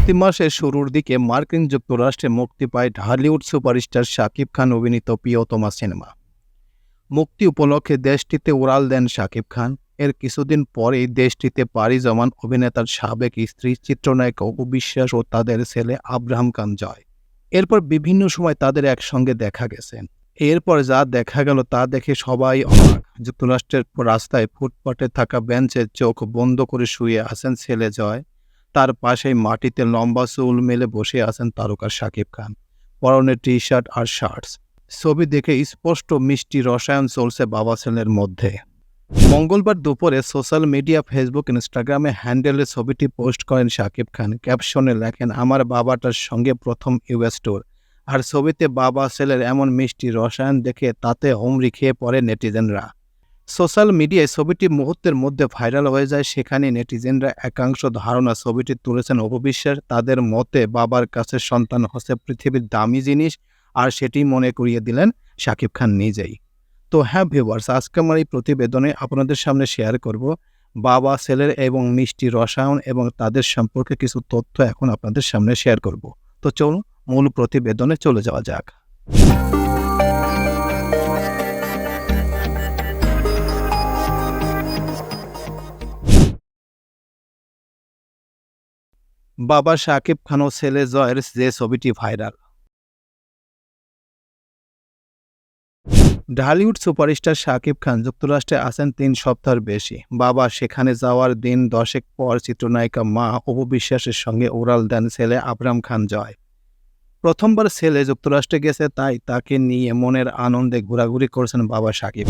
চলতি মাসের শুরুর দিকে মার্কিন যুক্তরাষ্ট্রে মুক্তি পায় ঢালিউড সুপারস্টার শাকিব খান অভিনীত প্রিয়তমা সিনেমা। মুক্তি উপলক্ষে দেশটিতে উড়াল দেন শাকিব খান। এর কিছুদিন পরেই দেশটিতে পাড়ি জমান অভিনেতার সাবেক স্ত্রী, চিত্রনায়িকা অপু বিশ্বাস ও তাদের ছেলে আব্রাহাম খান জয়। এরপর বিভিন্ন সময় তাদের একসঙ্গে দেখা গেছে। এরপর যা দেখা গেল তা দেখে সবাই অবাক। যুক্তরাষ্ট্রের রাস্তায় ফুটপাতে থাকা বেঞ্চের চোখ বন্ধ করে শুয়ে আছেন ছেলে জয়। তার পাশেই মাটিতে লম্বা চুল মেলে বসে আছেন তারকা শাকিব খান, পরনে টি শার্ট আর শার্টস। ছবি দেখে স্পষ্ট মিষ্টি রসায়ন চলছে বাবা ছেলের মধ্যে। মঙ্গলবার দুপুরে সোশ্যাল মিডিয়া, ফেসবুক, ইনস্টাগ্রামে হ্যান্ডেলে ছবিটি পোস্ট করেন শাকিব খান। ক্যাপশনে লেখেন, আমার বাবাটার সঙ্গে প্রথম ইউএস ট্যুর। আর ছবিতে বাবা ছেলের এমন মিষ্টি রসায়ন দেখে তাতে হুমড়ি খেয়ে পড়ে নেটিজেনরা। সোশ্যাল মিডিয়ায় ছবিটি মুহূর্তের মধ্যে ভাইরাল হয়ে যায়, সেখানে নেটিজেনরা একাংশ ধারণা ছবিটি তুলেছেন। অপবিশ্বাস তাদের মতে বাবার কাছে সন্তান হচ্ছে পৃথিবীর দামি জিনিস, আর সেটি মনে করিয়ে দিলেন শাকিব খান নিজেই। তো হ্যাঁ ভিউয়ার্স আজকে আমার এই প্রতিবেদনে আপনাদের সামনে শেয়ার করব বাবা, ছেলের এবং মিষ্টি রসায়ন এবং তাদের সম্পর্কে কিছু তথ্য এখন আপনাদের সামনে শেয়ার করব। তো চলুন, মূল প্রতিবেদনে চলে যাওয়া যাক। বাবা শাকিব খান ও ছেলে জয়ের যে ছবিটি ভাইরাল। ঢালিউড সুপারস্টার শাকিব খান যুক্তরাষ্ট্রে আছেন তিন সপ্তাহের বেশি। বাবা সেখানে যাওয়ার দিন দশেক পর চিত্রনায়িকা মা অপু বিশ্বাসের সঙ্গে ওরাল দেন ছেলে আবরাম খান জয়। প্রথমবার ছেলে যুক্তরাষ্ট্রে গেছে, তাই তাকে নিয়ে মনের আনন্দে ঘোরাঘুরি করছেন বাবা শাকিব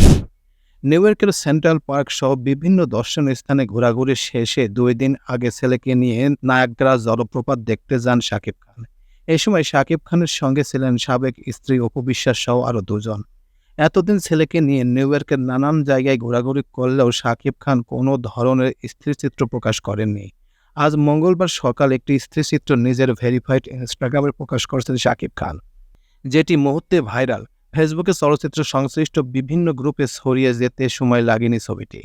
নিউ ইয়র্কের সেন্ট্রাল পার্ক সহ বিভিন্ন দর্শনীয় স্থানে ঘোরাঘুরি শেষে দুই দিন আগে ছেলেকে নিয়ে নায়াগ্রা জলপ্রপাত দেখতে যান শাকিব খান। এই সময় শাকিব খানের সঙ্গে ছিলেন সাবেক স্ত্রী অপু বিশ্বাস সহ আরও দুজন। এতদিন ছেলেকে নিয়ে নিউ ইয়র্কের নানান জায়গায় ঘোরাঘুরি করলেও শাকিব খান কোনো ধরনের স্থিরচিত্র প্রকাশ করেননি। আজ মঙ্গলবার সকাল একটি স্থিরচিত্র নিজের ভেরিফাইড ইনস্টাগ্রামে প্রকাশ করেছেন শাকিব খান, যেটি মুহূর্তে ভাইরাল। ফেসবুকে চলচ্চিত্র সংশ্লিষ্ট বিভিন্ন গ্রুপে ছড়িয়ে যেতে সময় লাগেনি ছবিটি।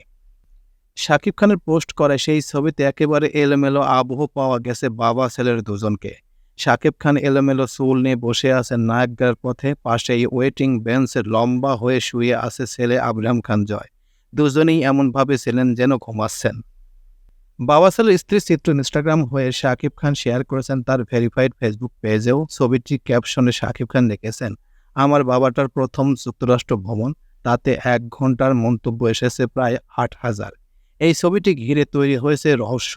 শাকিব খানের পোস্ট করা সেই ছবিতে একেবারে এলোমেলো আবহ পাওয়া গেছে বাবা ছেলের দুজনকে। শাকিব খান এলোমেলো চুল নিয়ে বসে আছেন নায়কগার পথে, পাশেই ওয়েটিং বেঞ্চে লম্বা হয়ে শুয়ে আছে ছেলে আবরাম খান জয়। দুজনেই এমনভাবে ছিলেন যেন ঘুমাচ্ছেন। বাবা ছেলের স্ত্রী চিত্র ইনস্টাগ্রাম হয়ে শাকিব খান শেয়ার করেছেন তার ভেরিফাইড ফেসবুক পেজেও। ছবিটি ক্যাপশনে শাকিব খান লিখেছেন আমার বাবাটার প্রথম যুক্তরাষ্ট্র ভ্রমণ, তাতে এক ঘণ্টার মন্তব্য এসেছে প্রায় আট হাজার। এই ছবিটি ঘিরে তৈরি হয়েছে রহস্য।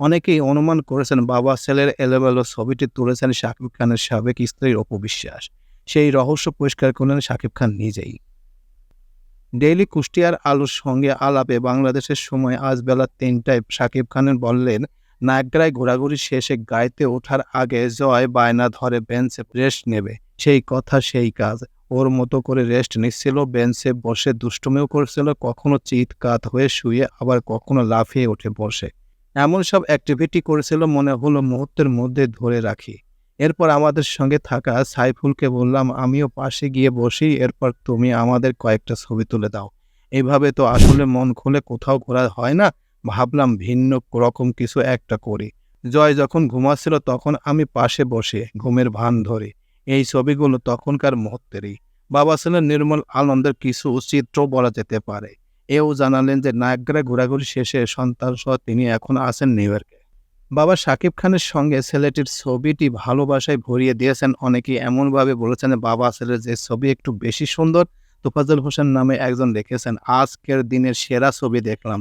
অনেকেই অনুমান করেছেন বাবা ছেলের এলোমেলো ছবিটি তুলেছেন শাকিব খানের সাবেক স্ত্রীর অপবিশ্বাস। সেই রহস্য পরিষ্কার করলেন শাকিব খান নিজেই। ডেইলি কুষ্টিয়ার আলোর সঙ্গে আলাপে বাংলাদেশের সময় আজ বেলা তিনটায় শাকিব খানের বললেন নায়করায় ঘোরাঘুরি শেষে গাইতে ওঠার আগে জয় বায়না ধরে বেঞ্চে রেস্ট নেবে। সেই কথা, সেই কাজ। ওর মতো করে রেস্ট নিচ্ছিল, বেঞ্চে বসে দুষ্টুমিও করছিল, কখনো চিৎকাত হয়ে শুয়ে আবার কখনো লাফিয়ে উঠে বসে। এমন সব অ্যাক্টিভিটি করেছিল মনে হলো মুহূর্তের মধ্যে ধরে রাখি। এরপর আমাদের সঙ্গে থাকা সাইফুলকে বললাম, আমিও পাশে গিয়ে বসি, এরপর তুমি আমাদের কয়েকটা ছবি তুলে দাও। এইভাবে তো আসলে মন খুলে কোথাও ঘোরা হয় না। ভাবলাম ভিন্ন রকম কিছু একটা করি। জয় যখন ঘুমাচ্ছিল তখন আমি পাশে বসে ঘুমের ভান ধরি। এই ছবিগুলো তখনকার মুহূর্তেরই। বাবা ছেলের নির্মল আনন্দের কিছু চিত্র বলা যেতে পারে। এও জানালেন যে নায়করা ঘোরাঘুরি শেষে সন্তান সহ তিনি এখন আছেন নিউ ইয়র্কে। বাবা শাকিব খানের সঙ্গে ছেলেটির ছবিটি ভালোবাসায় ভরিয়ে দিয়েছেন। অনেকেই এমনভাবে বলেছেন, বাবা ছেলের যে ছবি একটু বেশি সুন্দর। তোফাজুল হোসেন নামে একজন লিখেছেন, আজকের দিনের সেরা ছবি দেখলাম।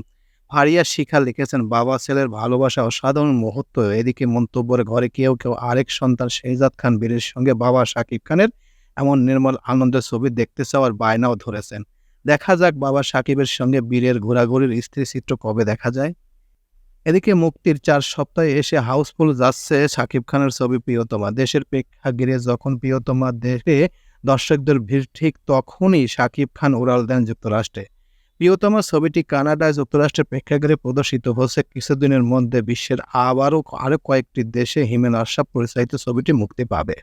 ফারিয়া শিখা লিখেছেন, বাবা ছেলের ভালোবাসা অসাধারণ মুহূর্ত। এদিকে মন্তব্যের ঘরে কেউ কেউ, আরেক সন্তান শেহজাদ খান বীরের সঙ্গে বাবা শাকিব খানের এমন নির্মল আনন্দের ছবি দেখতে চাওয়ার বায়নাও ধরেছেন। দেখা যাক বাবা সাকিবের সঙ্গে বীরের ঘোরাঘুরির স্ত্রী চিত্র কবে দেখা যায়। এদিকে মুক্তির চার সপ্তাহে এসে হাউসফুল যাচ্ছে সাকিব খানের ছবি প্রিয়তমা। দেশের প্রেক্ষাগৃহে যখন প্রিয়তমা দেশে দর্শকদের ভিড়, ঠিক তখনই সাকিব খান উড়াল দেন যুক্তরাষ্ট্রে। প্রিয়তমা ছবিটি কানাডায় যুক্তরাষ্ট্রের প্রেক্ষাগৃহে প্রদর্শিত হচ্ছে কিছুদিনের মধ্যে বিশ্বের আবারও আরও কয়েকটি দেশে হিমেন আশরাফ পরিচালিত ছবিটি মুক্তি পাবে।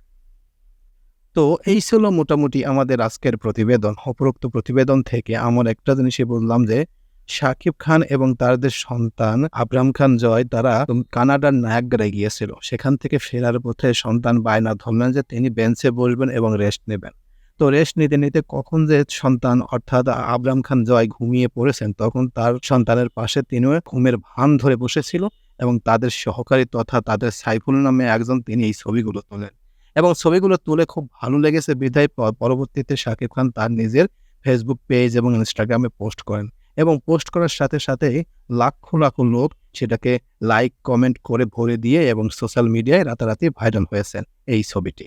তো এই ছিল মোটামুটি আমাদের আজকের প্রতিবেদন। উপরোক্ত প্রতিবেদন থেকে আমার একটা জিনিসই বললাম যে, শাকিব খান এবং তাদের সন্তান আবরাম খান জয়, তারা কানাডার নায়াগ্রায় গিয়েছিল। সেখান থেকে ফেরার পথে সন্তান বায়না ধরলেন যে, তিনি বেঞ্চে বসবেন এবং রেস্ট নেবেন। তো রেস্ট নিতে নিতে কখন যে সন্তান অর্থাৎ আবরাম খান জয় ঘুমিয়ে পড়েছেন, তখন তার সন্তানের পাশে তিনিও ঘুমের ভান ধরে বসেছিল এবং তাদের সহকারী তথা তাদের সাইফুল নামে একজন তিনি এই ছবিগুলো তোলেন। এবং ছবিগুলো তুলে খুব ভালো লেগেছে বিধায় পরবর্তীতে শাকিব খান তার নিজের ফেসবুক পেজ এবং ইনস্টাগ্রামে পোস্ট করেন এবং পোস্ট করার সাথে সাথে লাখো লাখো লোক সেটাকে লাইক কমেন্ট করে ভরে দিয়ে এবং সোশ্যাল মিডিয়ায় রাতারাতি ভাইরাল হয়েছেন এই ছবিটি।